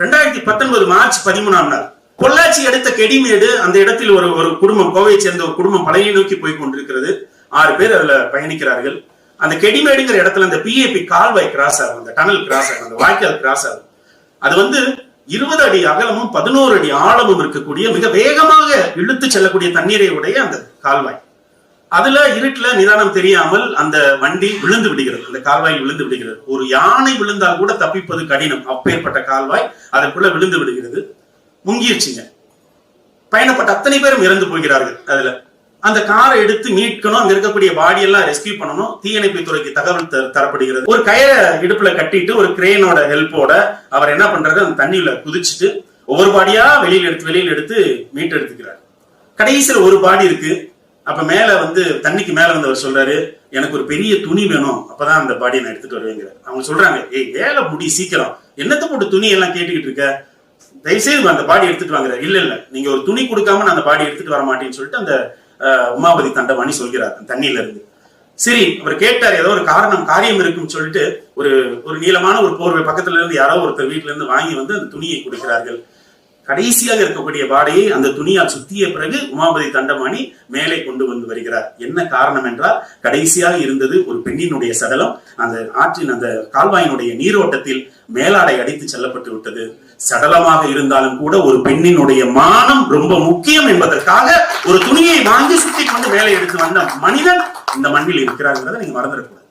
ரெண்டாயிரத்தி பத்தொன்பது மார்ச் பதிமூணாம் நாள். பொள்ளாச்சி அடுத்த கெடிமேடு அந்த இடத்தில் ஒரு ஒரு குடும்பம் கோவையை சேர்ந்த ஒரு குடும்பம் பழைய நோக்கி போய் கொண்டிருக்கிறது. ஆறு பேர் அதுல பயணிக்கிறார்கள். அந்த கெடிமேடுங்கிற இடத்துல அந்த பிஏபி கால்வாய் கிராஸ் ஆகும் அந்த டனல் கிராஸ் ஆகும் அந்த வாய்க்கால் கிராஸ் ஆகும். அது வந்து இருபது அடி அகலமும் பதினோரு அடி ஆழமும் இருக்கக்கூடிய மிக வேகமாக இழுத்து செல்லக்கூடிய தண்ணீரை உடைய அந்த கால்வாய். அதுல இருட்டுல நிதானம் தெரியாமல் அந்த வண்டி விழுந்து விடுகிறது. அந்த கால்வாய் விழுந்து விடுகிறது. ஒரு யானை விழுந்தால் கூட தப்பிப்பது கடினம். அப்பேற்பட்ட கால்வாய் அதற்குள்ள விழுந்து விடுகிறது. முங்கிருச்சுங்க. பயணப்பட்ட அத்தனை பேரும் இறந்து போகிறார்கள் அதுல. அந்த காரை எடுத்து மீட்கணும். அங்க இருக்கக்கூடிய பாடி எல்லாம் ரெஸ்கியூ பண்ணணும். தீயணைப்பு துறைக்கு தகவல் த- தரப்படுகிறது. ஒரு கயிறை இடுப்புல கட்டிட்டு ஒரு கிரேனோட ஹெல்ப்போட அவர் என்ன பண்றாரு? அந்த தண்ணியில குதிச்சுட்டு ஒவ்வொரு பாடியா வெளியில எடுத்து வெளியில எடுத்து மீட் எடுத்துக்கிறார் கடைசியில ஒரு பாடி இருக்கு. அப்ப மேல வந்து தண்ணிக்கு மேல வந்து அவர் சொல்றாரு எனக்கு ஒரு பெரிய துணி வேணும் அப்பதான் அந்த பாடியை நான் எடுத்துட்டு வருவேங்கிறார். அவங்க சொல்றாங்க ஏய் வேலை முடி சீக்கிரம். என்னத்த போட்டு துணி எல்லாம் கேட்டுக்கிட்டு இருக்க? தயவுசெய்து அந்த பாடி எடுத்துட்டு வாங்குற இல்ல இல்ல நீங்க ஒரு துணி கொடுக்காம நான் அந்த பாடி எடுத்துட்டு வர மாட்டேன்னு சொல்லிட்டு அந்த உமாபதி தண்டவாணி சொல்கிறார் அந்த தண்ணியில இருந்து. சரி அவர் கேட்டார் ஏதோ ஒரு காரணம் காரியம் இருக்குன்னு சொல்லிட்டு ஒரு ஒரு நீளமான ஒரு போர்வை பக்கத்துல இருந்து யாரோ ஒருத்தர் வீட்டுல இருந்து வாங்கி வந்து அந்த துணியை கொடுக்கிறார்கள். கடைசியாக இருக்கக்கூடிய வாடையை அந்த துணியால் சுத்திய பிறகு உமாபதி தண்டமாணி மேலே கொண்டு வந்து வருகிறார். என்ன காரணம் என்றால் கடைசியாக இருந்தது ஒரு பெண்ணினுடைய சடலம். அந்த ஆற்றின் அந்த கால்வாயினுடைய நீரோட்டத்தில் மேலாடை அடித்து செல்லப்பட்டு விட்டது. சடலமாக இருந்தாலும் கூட ஒரு பெண்ணினுடைய மானம் ரொம்ப முக்கியம் என்பதற்காக ஒரு துணியை வாங்கி சுத்தி கொண்டு மேலே எடுத்து வந்த மனிதன் இந்த மண்ணில் இருக்கிறாங்கிறத நீங்க மறந்துடக்கூடாது.